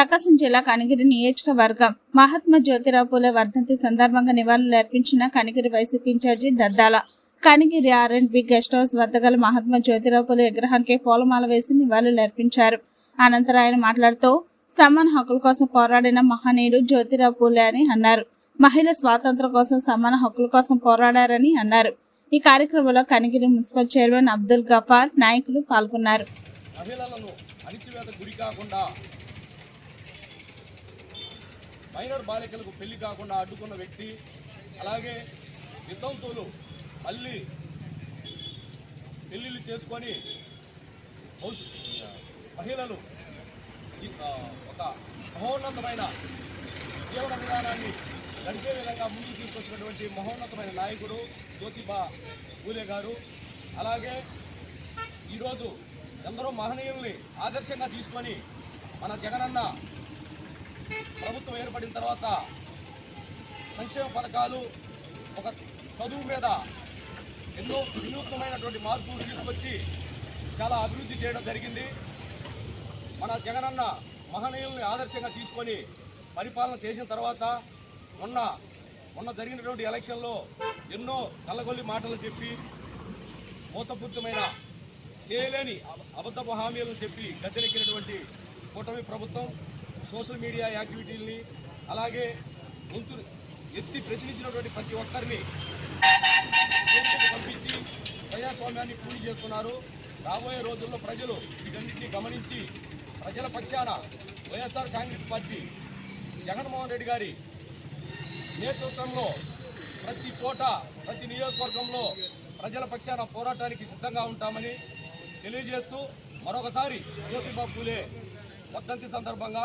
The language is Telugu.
ప్రకాశం జిల్లా కనిగిరి నియోజకవర్గం మహాత్మా జ్యోతిరావు పూలే వర్ధంతి సందర్భంగా నివాళులు అర్పించిన Kanigiri YCP incharge Daddala. Kanigiri R and B guest house వద్ద గల మహాత్మా జ్యోతిరావు పూలే విగ్రహానికి పూలమాల వేసి నివాళులు అర్పించారు. అనంతరం ఆయన మాట్లాడుతూ సమాన హక్కుల కోసం పోరాడిన మహనీయుడు జ్యోతిరావు పూలే అని అన్నారు. మహిళ స్వాతంత్రం కోసం సమాన హక్కుల కోసం పోరాడారని అన్నారు. ఈ కార్యక్రమంలో కనిగిరి మున్సిపల్ చైర్మన్ అబ్దుల్ గఫార్ నాయకులు పాల్గొన్నారు. మహిళలను అణిచివేత గురి కాకుండా మైనర్ బాలికలకు పెళ్ళి కాకుండా అడ్డుకున్న వ్యక్తి అలాగే విధ్వంతులు మళ్ళీ పెళ్ళిళ్ళు చేసుకొని మహిళలు ఈ- ఒక మహోన్నతమైన జీవన విధానాన్ని గడిపే విధంగా ముందుకు తీసుకొచ్చినటువంటి మహోన్నతమైన నాయకుడు జ్యోతిబా పూలే గారు. అలాగే ఈరోజు ఎందరో మహనీయుల్ని ఆదర్శంగా తీసుకొని మన జగనన్న ప్రభుత్వం ఏర్పడిన తర్వాత సంక్షేమ పథకాలు ఒక చదువు మీద ఎన్నో వినూత్నమైనటువంటి మార్పులు తీసుకొచ్చి చాలా అభివృద్ధి చేయడం జరిగింది. మన జగనన్న మహనీయుల్ని ఆదర్శంగా తీసుకొని పరిపాలన చేసిన తర్వాత మొన్న మొన్న జరిగినటువంటి ఎలక్షన్లో ఎన్నో కళ్ళగొల్లి మాటలు చెప్పి మోసపూరితమైన చేయలేని అబద్ధపు హామీలను చెప్పి గద్దెనెక్కినటువంటి కూటమి ప్రభుత్వం సోషల్ మీడియా యాక్టివిటీల్ని అలాగే గొంతు ఎత్తి ప్రశ్నించినటువంటి ప్రతి ఒక్కరిని పంపించి ప్రజాస్వామ్యాన్ని పూర్తి చేస్తున్నారు. రాబోయే రోజుల్లో ప్రజలు వీటన్నింటినీ గమనించి ప్రజల పక్షాన వైఎస్ఆర్ కాంగ్రెస్ పార్టీ జగన్మోహన్ రెడ్డి గారి నేతృత్వంలో ప్రతి చోట ప్రతి నియోజకవర్గంలో ప్రజల పక్షాన పోరాటానికి సిద్ధంగా ఉంటామని తెలియజేస్తూ మరొకసారి జ్యోతిబాబు పూలే వర్ధంతి సందర్భంగా